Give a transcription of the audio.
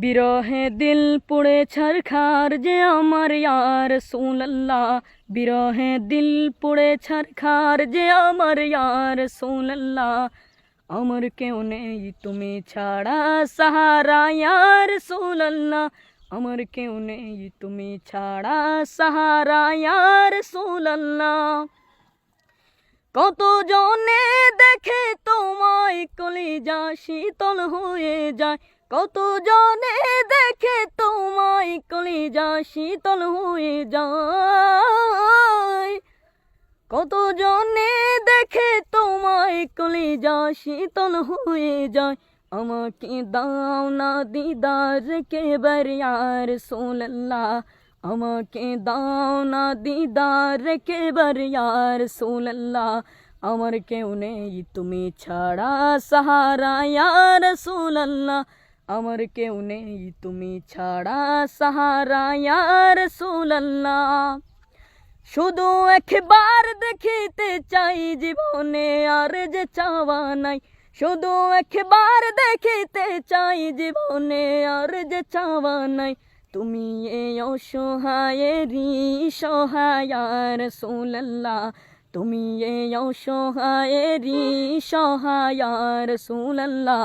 বিরহে দিল পুড়ে ছারখার যে আমার ইয়ার সোল্লাহ বিরহে দিল পুড়ে ছারখার যে আমার ইয়ার সোল্লাহ আমার কেউ নেই তুমি ছাড়া সাহারা ইয়ার সোল্লাহ আমার কেউ নেই তুমি ছাড়া সাহারা ইয়ার সোল্লাহ কত জনে দেখে তোমায় কলিজা শীতল হয়ে যায়। কত জনে দেখে তোমায় কলিজা শীতল হয়ে যায়? কত জনে দেখে তোমায় কলিজা শীতল হয়ে যায়? আমাকে দাও না দিদার কে বরিয়ার সোল্লাহ আমাকে দাও না দিদার কে বরিয়ার সোল্লাহ আমার কেউ নেই, তুমি ছাড়া সাহারা ইয়ার সোল্লাহ আমার কেউ নেই তুমি ছাড়া সাহারা ইয়ার সোল্লাহ শুধু একবার দেখিতে চাই জীবনে আর যে চাওয়া নাই শুধু একবার দেখিতে চাই জীবনে আর যে চাওয়া নাই তুমি এ অসহায়েরই সহায়ার সোল্লাহ তুমি এ অসহায়েরই সহায়ার সোল্লাহ